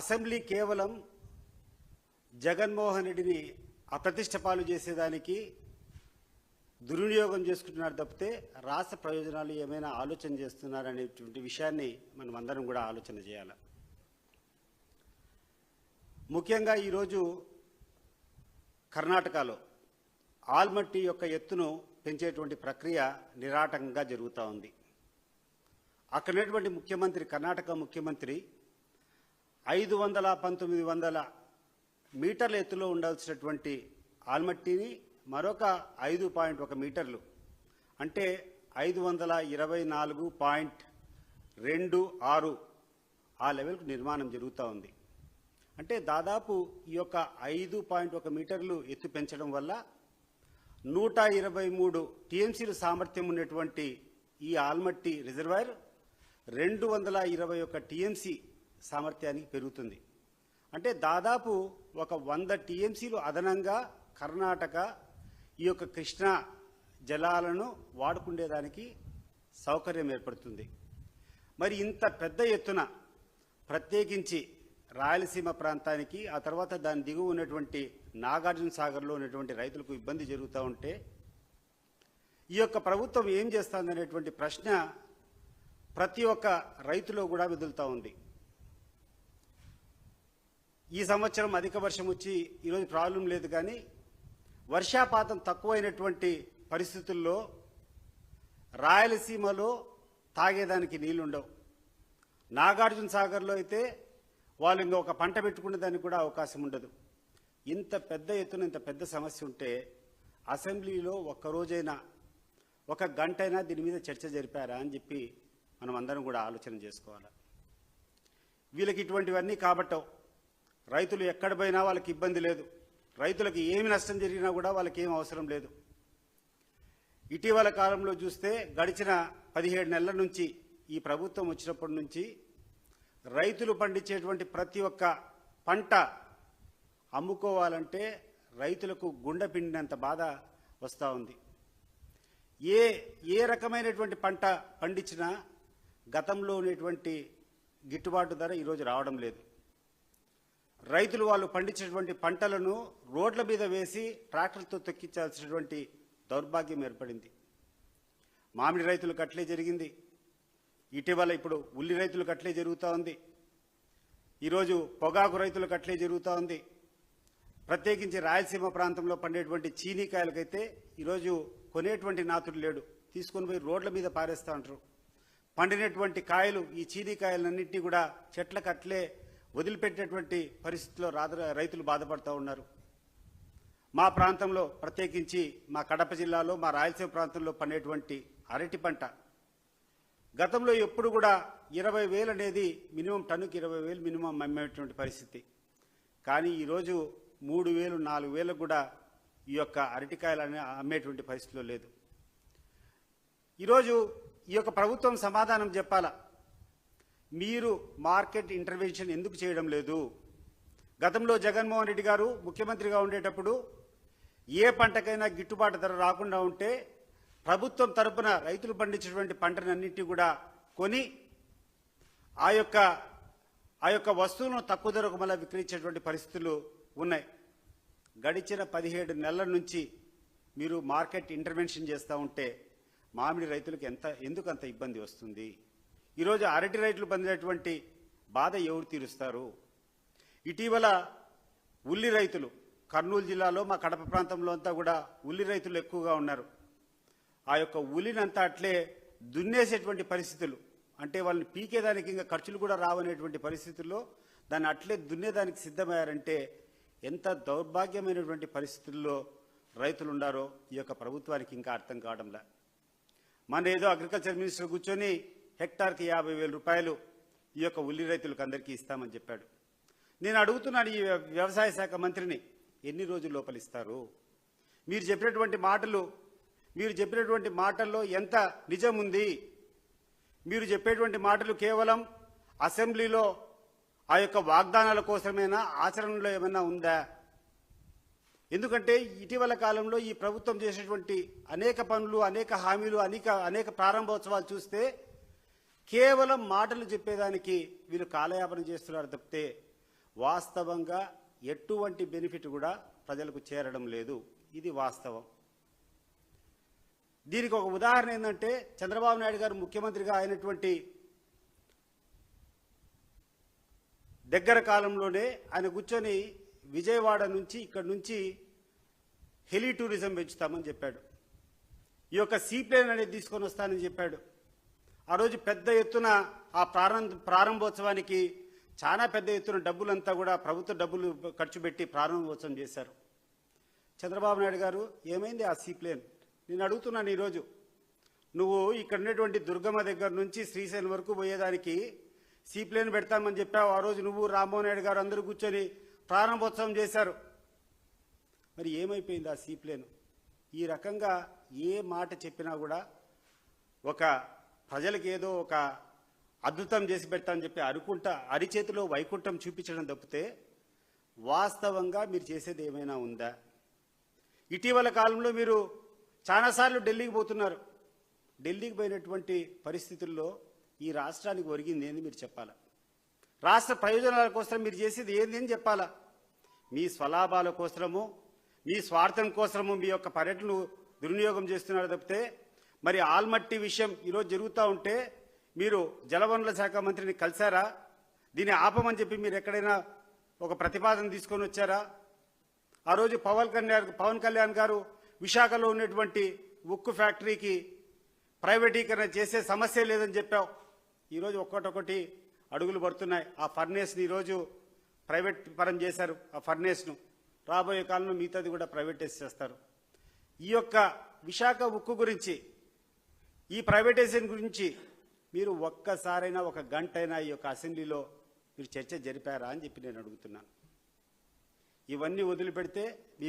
Assembly కేవలం జగన్మోహన్ రెడ్డిని అప్రతిష్ట పాలు చేసేదానికి దుర్వినియోగం చేసుకుంటున్నారు తప్పితే రాష్ట్ర ప్రయోజనాలు ఏమైనా ఆలోచన చేస్తున్నారనేటువంటి విషయాన్ని మనం అందరం కూడా ఆలోచన చేయాలి. ముఖ్యంగా ఈరోజు కర్ణాటకలో ఆల్మట్టి యొక్క ఎత్తును పెంచేటువంటి ప్రక్రియ నిరాటకంగా జరుగుతూ ఉంది. అక్కడ ఉన్నటువంటి ముఖ్యమంత్రి కర్ణాటక ముఖ్యమంత్రి ఐదు వందల పంతొమ్మిది వందల మీటర్ల ఎత్తులో ఉండాల్సినటువంటి ఆల్మట్టిని మరొక ఐదు పాయింట్ ఒక మీటర్లు. అంటే ఐదు వందల ఇరవై నాలుగు పాయింట్ రెండు ఆరు ఆ లెవెల్కు నిర్మాణం జరుగుతూ ఉంది. అంటే దాదాపు ఈ యొక్క ఐదు పాయింట్ ఒక మీటర్లు ఎత్తు పెంచడం వల్ల నూట ఇరవై మూడు టీఎంసీల సామర్థ్యం ఉన్నటువంటి ఈ ఆల్మట్టి రిజర్వాయర్ రెండు వందల ఇరవై ఒక టీఎంసీ సామర్థ్యానికి పెరుగుతుంది. అంటే దాదాపు ఒక వంద టీఎంసీలు అదనంగా కర్ణాటక ఈ యొక్క కృష్ణా జలాలను వాడుకుండేదానికి సౌకర్యం ఏర్పడుతుంది. మరి ఇంత పెద్ద ఎత్తున ప్రత్యేకించి రాయలసీమ ప్రాంతానికి ఆ తర్వాత దాని దిగువ ఉన్నటువంటి నాగార్జున సాగర్లో ఉన్నటువంటి రైతులకు ఇబ్బంది జరుగుతూ ఉంటే ఈ యొక్క ప్రభుత్వం ఏం చేస్తుందనేటువంటి ప్రశ్న ప్రతి ఒక్క రైతులో కూడా వెదులుతూ ఉంది. ఈ సంవత్సరం అధిక వర్షం వచ్చి ఈరోజు ప్రాబ్లం లేదు కానీ వర్షాపాతం తక్కువైనటువంటి పరిస్థితుల్లో రాయలసీమలో తాగేదానికి నీళ్ళుండవు. నాగార్జున సాగర్లో అయితే వాళ్ళు ఇంకొక పంట పెట్టుకునే దానికి కూడా అవకాశం ఉండదు. ఇంత పెద్ద ఎత్తున ఇంత పెద్ద సమస్య ఉంటే అసెంబ్లీలో ఒక్కరోజైనా ఒక గంటైనా దీని మీద చర్చ జరిపారా అని చెప్పి మనం అందరం కూడా ఆలోచన చేసుకోవాలి? వీళ్ళకి ఇటువంటివన్నీ కాబట్టవు. రైతులు ఎక్కడ పోయినా వాళ్ళకి ఇబ్బంది లేదు. రైతులకు ఏమి నష్టం జరిగినా కూడా వాళ్ళకి ఏం అవసరం లేదు. ఇటీవల కాలంలో చూస్తే గడిచిన పదిహేడు నెలల నుంచి ఈ ప్రభుత్వం వచ్చినప్పటి నుంచి రైతులు పండించేటువంటి ప్రతి ఒక్క పంట అమ్ముకోవాలంటే రైతులకు గుండె పిండినంత బాధ వస్తూ ఉంది. ఏ ఏ రకమైనటువంటి పంట పండించినా గతంలో ఉన్నటువంటి గిట్టుబాటు ధర ఈరోజు రావడం లేదు. రైతులు వాళ్ళు పండించినటువంటి పంటలను రోడ్ల మీద వేసి ట్రాక్టర్తో తొక్కించాల్సినటువంటి దౌర్భాగ్యం ఏర్పడింది. మామిడి రైతులకు అట్లే జరిగింది. ఇటీవల ఇప్పుడు ఉల్లి రైతులకు అట్లే జరుగుతూ ఉంది. ఈరోజు పొగాకు రైతులకు అట్లే జరుగుతూ ఉంది. ప్రత్యేకించి రాయలసీమ ప్రాంతంలో పండేటువంటి చీనీకాయలకైతే ఈరోజు కొనేటువంటి నాతుడు లేడు. తీసుకొని పోయి రోడ్ల మీద పారేస్తూ ఉంటారు పండినటువంటి కాయలు ఈ చీనీకాయలన్నింటినీ కూడా చెట్లకు అట్లే వదిలిపెట్టినటువంటి పరిస్థితిలో రాద రైతులు బాధపడుతూ ఉన్నారు. మా ప్రాంతంలో ప్రత్యేకించి మా కడప జిల్లాలో మా రాయలసీమ ప్రాంతంలో పండేటువంటి అరటి పంట. గతంలో ఎప్పుడు కూడా ఇరవై వేలు అనేది మినిమం టన్నుకి ఇరవై వేలు మినిమం అమ్మేటువంటి పరిస్థితి. కానీ ఈరోజు మూడు వేలు నాలుగు వేలకు కూడా ఈ యొక్క అరటికాయలు అనే అమ్మేటువంటి పరిస్థితిలో లేదు. ఈరోజు ఈ యొక్క ప్రభుత్వం సమాధానం చెప్పాలా? మీరు మార్కెట్ ఇంటర్వెన్షన్ ఎందుకు చేయడం లేదు? గతంలో జగన్మోహన్ రెడ్డి గారు ముఖ్యమంత్రిగా ఉండేటప్పుడు ఏ పంటకైనా గిట్టుబాటు ధర రాకుండా ఉంటే ప్రభుత్వం తరపున రైతులు పండించినటువంటి పంటనన్నింటినీ కూడా కొని ఆ యొక్క ఆ యొక్క వస్తువులను తక్కువ ధరకు మళ్ళీ విక్రయించేటువంటి పరిస్థితులు ఉన్నాయి. గడిచిన పదిహేడు నెలల నుంచి మీరు మార్కెట్ ఇంటర్వెన్షన్ చేస్తూ ఉంటే మామిడి రైతులకు ఎంత ఎందుకు అంత ఇబ్బంది వస్తుంది? ఈరోజు అరటి రైతులు పొందినటువంటి బాధ ఎవరు తీరుస్తారు? ఇటీవల ఉల్లి రైతులు కర్నూలు జిల్లాలో మా కడప ప్రాంతంలో అంతా కూడా ఉల్లి రైతులు ఎక్కువగా ఉన్నారు. ఆ యొక్క ఉలినంతా అట్లే దున్నేసేటువంటి పరిస్థితులు అంటే వాళ్ళని పీకేదానికి ఇంకా ఖర్చులు కూడా రావనేటువంటి పరిస్థితుల్లో దాన్ని అట్లే దున్నేదానికి సిద్ధమయ్యారంటే ఎంత దౌర్భాగ్యమైనటువంటి పరిస్థితుల్లో రైతులు ఉండారో ఈ యొక్క ప్రభుత్వానికి ఇంకా అర్థం కావడంలా. మన ఏదో అగ్రికల్చర్ మినిస్టర్ కూర్చొని హెక్టార్కి యాభై వేల రూపాయలు ఈ యొక్క ఉల్లి రైతులకు అందరికీ ఇస్తామని చెప్పాడు. నేను అడుగుతున్నాను ఈ వ్య- వ్యవసాయ శాఖ మంత్రిని ఎన్ని రోజులు లోపలిస్తారు మీరు చెప్పినటువంటి మాటలు మీరు చెప్పినటువంటి మాటల్లో ఎంత నిజం ఉంది? మీరు చెప్పేటువంటి మాటలు కేవలం అసెంబ్లీలో ఆ యొక్క వాగ్దానాల కోసమేనా ఆచరణలో ఏమైనా ఉందా? ఎందుకంటే ఇటీవల కాలంలో ఈ ప్రభుత్వం చేసినటువంటి అనేక పనులు అనేక హామీలు అనేక అనేక ప్రారంభోత్సవాలు చూస్తే కేవలం మాటలు చెప్పేదానికి వీళ్ళు కాలయాపన చేస్తున్నారు తప్పితే వాస్తవంగా ఎటువంటి బెనిఫిట్ కూడా ప్రజలకు చేరడం లేదు. ఇది వాస్తవం. దీనికి ఒక ఉదాహరణ ఏంటంటే చంద్రబాబు నాయుడు గారు ముఖ్యమంత్రిగా అయినటువంటి దగ్గర కాలంలోనే ఆయన కూర్చొని విజయవాడ నుంచి ఇక్కడ నుంచి హెలి టూరిజం పెంచుతామని చెప్పాడు. ఈ యొక్క సీప్లేన్ అనేది తీసుకొని వస్తానని చెప్పాడు. ఆ రోజు పెద్ద ఎత్తున ఆ ప్రారంభ ప్రారంభోత్సవానికి చాలా పెద్ద ఎత్తున డబ్బులంతా కూడా ప్రభుత్వ డబ్బులు ఖర్చు పెట్టి ప్రారంభోత్సవం చేశారు. చంద్రబాబు నాయుడు గారు ఏమైంది ఆ సీప్లేన్? నేను అడుగుతున్నాను ఈరోజు. నువ్వు ఇక్కడ ఉన్నటువంటి దుర్గమ్మ దగ్గర నుంచి శ్రీశైలం వరకు పోయేదానికి సీప్లేన్ పెడతామని చెప్పావు. ఆ రోజు నువ్వు రామ్మోహన్ నాయుడు గారు అందరూ కూర్చొని ప్రారంభోత్సవం చేశారు. మరి ఏమైపోయింది ఆ సీప్లేన్? ఈ రకంగా ఏ మాట చెప్పినా కూడా ఒక ప్రజలకు ఏదో ఒక అద్భుతం చేసి పెడతామని చెప్పి అరుకుంట అరిచేతిలో వైకుంఠం చూపించడం తప్పితే వాస్తవంగా మీరు చేసేది ఏమైనా ఉందా? ఇటీవల కాలంలో మీరు చాలాసార్లు ఢిల్లీకి పోతున్నారు. ఢిల్లీకి పోయినటువంటి పరిస్థితుల్లో ఈ రాష్ట్రానికి ఒరిగింది ఏంది మీరు చెప్పాలా? రాష్ట్ర ప్రయోజనాల కోసం మీరు చేసేది ఏంది అని చెప్పాలా? మీ స్వలాభాల కోసము మీ స్వార్థం కోసము మీ యొక్క పర్యటనలు దుర్వినియోగం చేస్తున్నారు తప్పితే మరి ఆల్మట్టి విషయం ఈరోజు జరుగుతూ ఉంటే మీరు జలవనరుల శాఖ మంత్రిని కలిశారా? దీన్ని ఆపమని చెప్పి మీరు ఎక్కడైనా ఒక ప్రతిపాదన తీసుకొని వచ్చారా? ఆ రోజు పవన్ కళ్యాణ్ పవన్ కళ్యాణ్ గారు విశాఖలో ఉన్నటువంటి ఉక్కు ఫ్యాక్టరీకి ప్రైవేటీకరణ చేసే సమస్య లేదని చెప్పావు. ఈరోజు ఒక్కటొకటి అడుగులు పడుతున్నాయి. ఆ ఫర్నేస్ని ఈరోజు ప్రైవేట్ పరం చేశారు. ఆ ఫర్నేస్ను రాబోయే కాలంలో మిగతాది కూడా ప్రైవేటైజ్ చేస్తారు. ఈ యొక్క విశాఖ ఉక్కు గురించి ఈ ప్రైవేటైజేషన్ గురించి మీరు ఒక్కసారైనా ఒక గంట అయినా ఈ యొక్క అసెంబ్లీలో మీరు చర్చ జరిపారా అని చెప్పి నేను అడుగుతున్నాను. ఇవన్నీ వదిలిపెడితే మీ